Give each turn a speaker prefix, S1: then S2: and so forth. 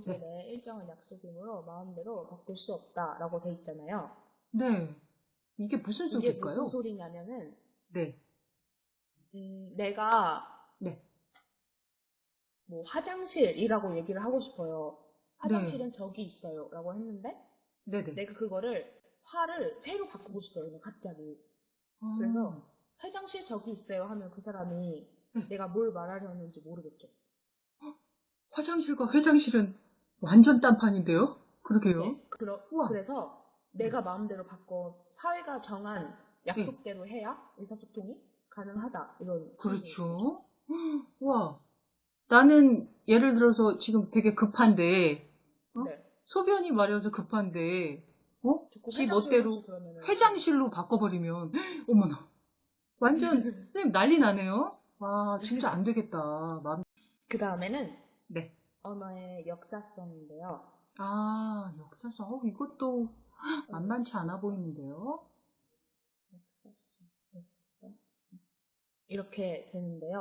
S1: 정한 약속이므로 마음대로 바꿀 수 없다라고 돼 있잖아요.
S2: 네. 이게 무슨
S1: 이게
S2: 소리일까요?
S1: 무슨 소리냐면은
S2: 네.
S1: 음, 내가
S2: 네.
S1: 뭐 화장실이라고 얘기를 하고 싶어요. 화장실은 저기 있어요라고 했는데
S2: 네네.
S1: 내가 그거를 화를 회로 바꾸고 싶어요. 갑자기.
S2: 아,
S1: 그래서 화장실 저기 있어요 하면 그 사람이
S2: 네.
S1: 내가 뭘 말하려는지 모르겠죠.
S2: 화장실과 회장실은 완전 딴판인데요? 그러게요.
S1: 네, 그러,
S2: 우와.
S1: 그래서 내가 마음대로 바꿔 사회가 정한 약속대로 해야 의사소통이 가능하다 이런
S2: 그렇죠. 와. 나는 예를 들어서 지금 되게 급한데, 어?
S1: 네.
S2: 소변이 마려워서 급한데, 어? 지 멋대로
S1: 그러면은
S2: 회장실로 바꿔버리면, 어머나. 완전, 선생님 난리 나네요? 와, 진짜 안 되겠다. 마음-
S1: 그 다음에는
S2: 네.
S1: 언어의 역사성인데요.
S2: 아, 역사상, 어, 이것도 만만치 않아 보이는데요?
S1: 역사성, 역사성. 이렇게 되는데요.